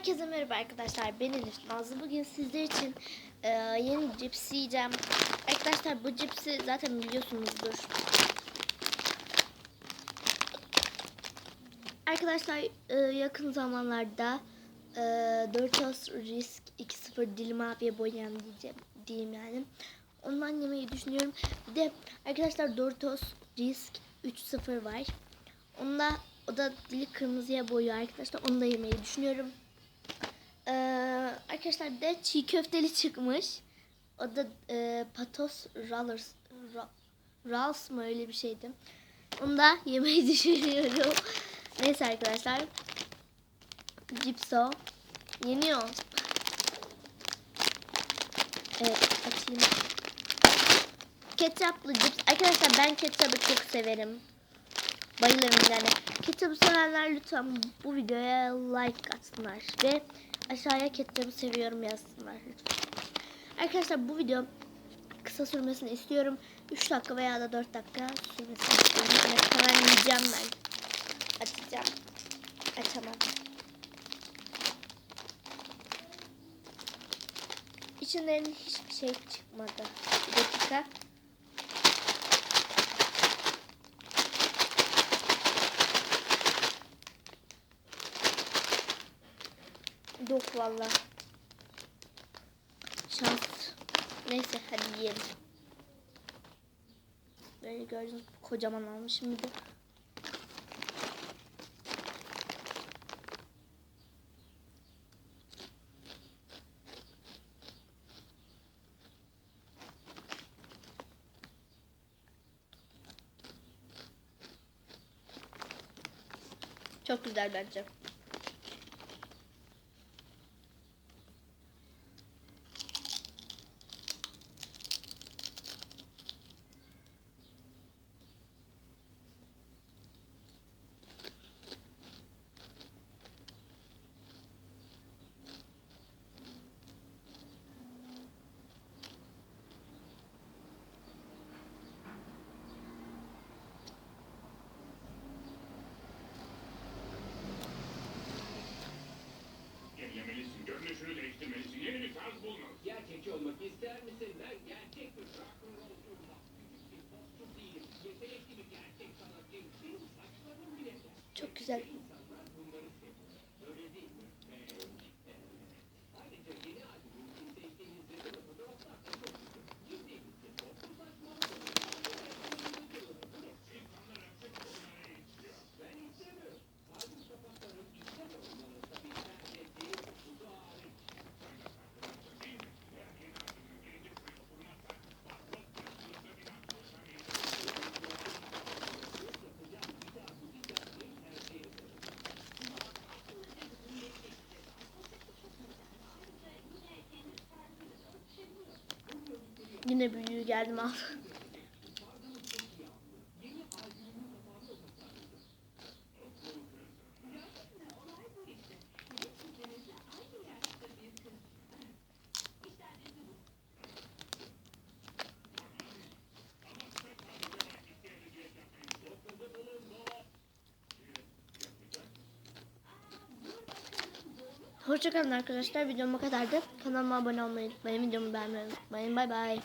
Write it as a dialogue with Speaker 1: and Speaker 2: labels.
Speaker 1: Herkese merhaba arkadaşlar. Ben Elif Nazlı. Bugün sizler için e, yeni cips yiyeceğim. Arkadaşlar bu cipsi zaten biliyorsunuzdur. Arkadaşlar e, yakın zamanlarda e, Doritos Risk 2.0 dilim abiye boyayan diyeceğim diyeyim yani. Ondan yemeyi düşünüyorum. Bir de arkadaşlar Doritos Risk 3.0 var. Onda o da dili kırmızıya boyuyor arkadaşlar. Onu da yemeyi düşünüyorum. Ee, arkadaşlar de çiğ köfteli çıkmış. O da e, patos rollers, ro, rolls mı öyle bir şeydi. Onu da yemeyi düşünüyorum. Neyse arkadaşlar. Cipso. Yeniyor. Evet açayım. Ketçaplı cips. Arkadaşlar ben ketçabı çok severim. Bayılırım yani. Ketçabı sevenler lütfen bu videoya like atsınlar. Ve aşağıya ketçabı seviyorum yazsınlar. Arkadaşlar bu video kısa sürmesini istiyorum. 3 dakika veya da 4 dakika sürmesini istiyorum. Evet, hemen yiyeceğim ben. Açacağım. Açamam. İçinden hiçbir şey çıkmadı. Bir dakika. Yok valla. Şans. Neyse hadi yiyelim. Böyle gördünüz kocaman almışım bir de. Çok güzel bence. Çok Yine büyüğü geldim al. Hoşçakalın arkadaşlar. Videom bu kadardı. Kanalıma abone olmayı unutmayın. Videomu beğenmeyi unutmayın. Bay bay.